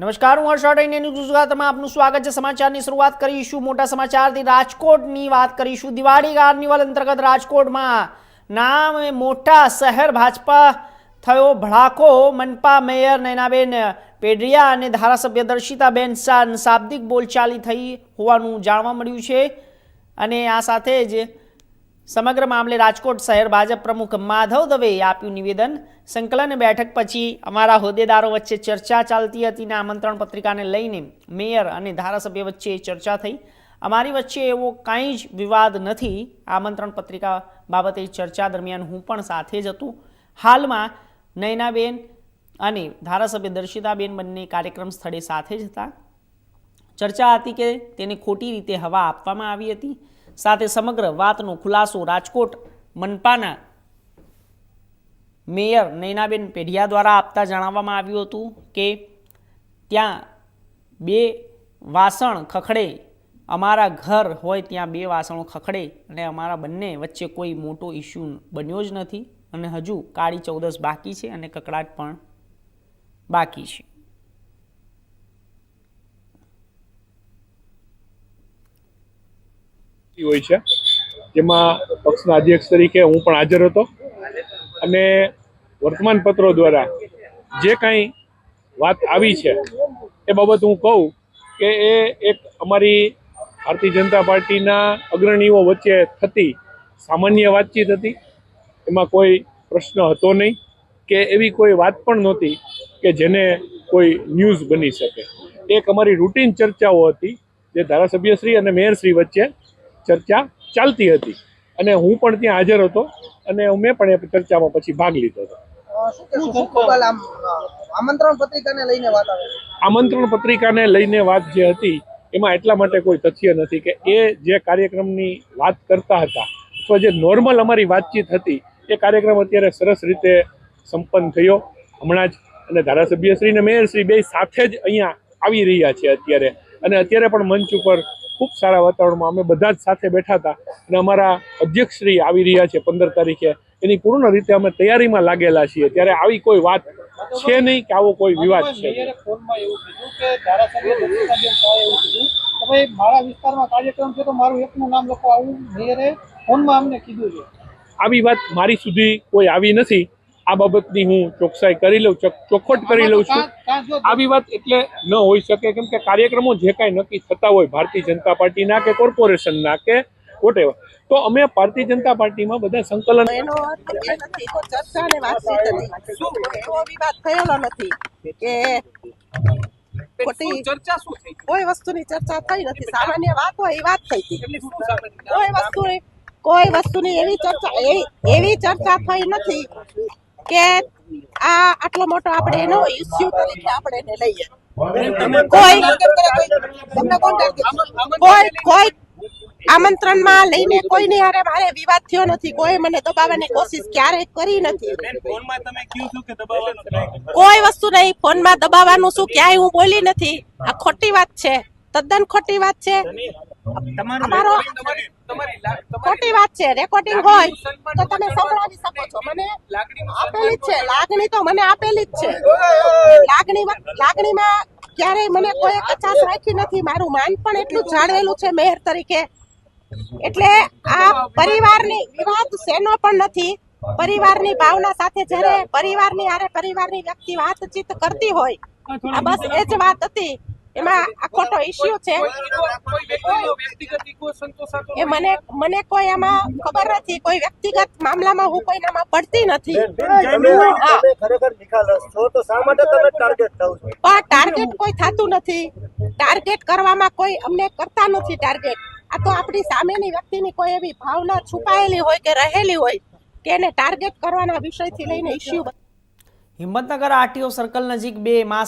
નમસ્કાર, હું હર્ષ ઇન્ડિયન ગુજરાતમાં આપનું સ્વાગત છે. સમાચારની શરૂઆત કરીશું. મોટા સમાચારથી રાજકોટની વાત કરીશું. દિવાળી કાર્નિવલ અંતર્ગત રાજકોટમાં નામ મોટા શહેર ભાજપા થયો ભડાકો. મનપા મેયર નૈનાબેન પેઢિયા અને ધારાસભ્ય દર્શિતાબેન શાહ શાબ્દિક બોલચાલી થઈ હોવાનું જાણવા મળ્યું છે. અને આ સાથે જ સમગ્ર મામલે રાજકોટ શહેર ભાજપ પ્રમુખ માધવ દવેએ આપ્યું નિવેદન. સંકલન બેઠક પછી અમારા હોદ્દેદારો વચ્ચે ચર્ચા ચાલતી હતી અને આમંત્રણ પત્રિકાને લઈને મેયર અને ધારાસભ્ય વચ્ચે ચર્ચા થઈ. અમારી વચ્ચે એવો કાંઈ જ વિવાદ નથી. આમંત્રણ પત્રિકા બાબતે ચર્ચા દરમિયાન હું પણ સાથે જ હતું. હાલમાં નયનાબેન અને ધારાસભ્ય દર્શિતાબેન બંને કાર્યક્રમ સ્થળે સાથે જ હતા. ચર્ચા હતી કે તેને ખોટી રીતે હવા આપવામાં આવી હતી. સાથે સમગ્ર વાતનો ખુલાસો રાજકોટ મનપાના મેયર નૈનાબેન પેઢિયા દ્વારા આપતા જણાવવામાં આવ્યું હતું કે ત્યાં બે વાસણ ખખડે, અમારા ઘર હોય ત્યાં બે વાસણો ખખડે અને અમારા બંને વચ્ચે કોઈ મોટો ઇસ્યુ બન્યો જ નથી અને હજુ કાળી ચૌદસ બાકી છે અને કકડાટ પણ બાકી છે. હોય છે. જેમાં પક્ષના અધ્યક્ષ તરીકે હું પણ હાજર હતો. અને વર્તમાન પત્રો દ્વારા જે કાંઈ વાત આવી છે, એ બાબત હું કહું કે એ એક અમારી ભારતીય જનતા પાર્ટીના અગ્રણીઓ વચ્ચે થતી સામાન્ય વાતચીત હતી. એમાં કોઈ પ્રશ્ન હતો નહીં કે એવી કોઈ વાત પણ નહોતી કે જેને કોઈ ન્યૂઝ બની શકે. એક અમારી રૂટીન ચર્ચાઓ હતી જે ધારાસભ્યશ્રી અને મેયરશ્રી વચ્ચે ચર્ચા ચાલતી હતી. અને હું પણ ત્યાં હાજર હતો અને મેં પણ એ ચર્ચામાં પછી ભાગ લીધો હતો. પત્રિકાને લઈને વાત આમંત્રણ પત્રિકાને લઈને વાત જે હતી એમાં એટલા માટે કોઈ તથ્ય નથી કે એ જે કાર્યક્રમની વાત કરતા હતા અથવા જે નોર્મલ અમારી વાતચીત હતી એ કાર્યક્રમ અત્યારે સરસ રીતે સંપન્ન થયો. હમણાં જ અને ધારાસભ્યશ્રી અને મેયરશ્રી બે સાથે જ અહીંયા આવી રહ્યા છે અત્યારે. અને અત્યારે પણ મંચ ઉપર ખૂબ સારા વાતાવરણમાં અમે બધા જ સાથે બેઠા હતા અને અમારા અધ્યક્ષશ્રી આવી રહ્યા છે પંદર તારીખે. એની પૂર્ણ રીતે અમે તૈયારીમાં લાગેલા છીએ. ત્યારે આવી કોઈ વાત છે નહીં કે આવો કોઈ વિવાદ છે આવી વાત મારી સુધી કોઈ આવી નથી. આ બાબતની હું ચોકસાઈ કરી લઉં ચોખવટ કરી લઉં છું. આવી વાત એટલે ન હોઈ શકે કેમ કે કાર્યક્રમો જે કાંઈ નક્કી થતા હોય ભારતીય જનતા પાર્ટીના કે કોર્પોરેશનના કે વોટેવર તો અમે ભારતીય જનતા પાર્ટીમાં બધા સંકલન એનો નથી તો ચર્ચા અને વાતચીત હતી શું એવો વિવાદ થયેલો નથી કે ખોટી ચર્ચા શું થઈ? કોઈ વસ્તુની ચર્ચા થઈ નથી. સામાન્ય વાત હોય એ વાત થઈ હતી. કોઈ વસ્તુની કોઈ વસ્તુની એવી ચર્ચા એવી ચર્ચા થઈ નથી કે આ આટલો મોટો આપણે એનો ઇસ્યુ તરીકે આપણે એને લઈએ. કોઈ કોઈ કોઈ આમંત્રણમાં લઈને કોઈને હારે મારે વિવાદ થયો નથી કોઈ મને દબાવવાની કોશિશ ક્યારેય કરી નથી. કોઈ વસ્તુ નહીં ફોનમાં દબાવવાનું શું? ક્યાંય હું બોલી નથી. આ ખોટી વાત છે. તદ્દન ખોટી વાત છે. ખોટી વાત છે રેકોર્ડિંગ હોય તો તમે સંભળાવી શકો છો. મને આપેલી જ છે લાગણી તો મને આપેલી જ છે. લાગણી લાગણીમાં ક્યારેય મને કોઈ કચાશ રાખી નથી. મારું માન પણ એટલું જાળવેલું છે મેયર તરીકે. એટલે આ પરિવારની વિવાદ શેનો પણ નથી. પરિવારની ભાવના સાથે જ્યારે પરિવારની પરિવાર પરિવારની વ્યક્તિ વાતચીત કરતી હોય આ બસ એ જ વાત હતી. એમાં આ ખોટો ઇસ્યુ છે. એ મને મને કોઈ એમાં ખબર નથી. કોઈ વ્યક્તિગત મામલામાં હું કોઈનામાં પડતી નથી. પણ ટાર્ગેટ કોઈ થતું નથી. ટાર્ગેટ કરવામાં કોઈ અમને કરતા નથી ટાર્ગેટ આ તો આપણી સામેની વ્યક્તિની કોઈ એવી ભાવના છુપાયેલી હોય કે રહેલી હોય કે એને ટાર્ગેટ કરવાના વિષયથી લઈને ઇસ્યુ હિંમતનગર આરટીઓ સર્કલ નજીક બે માસ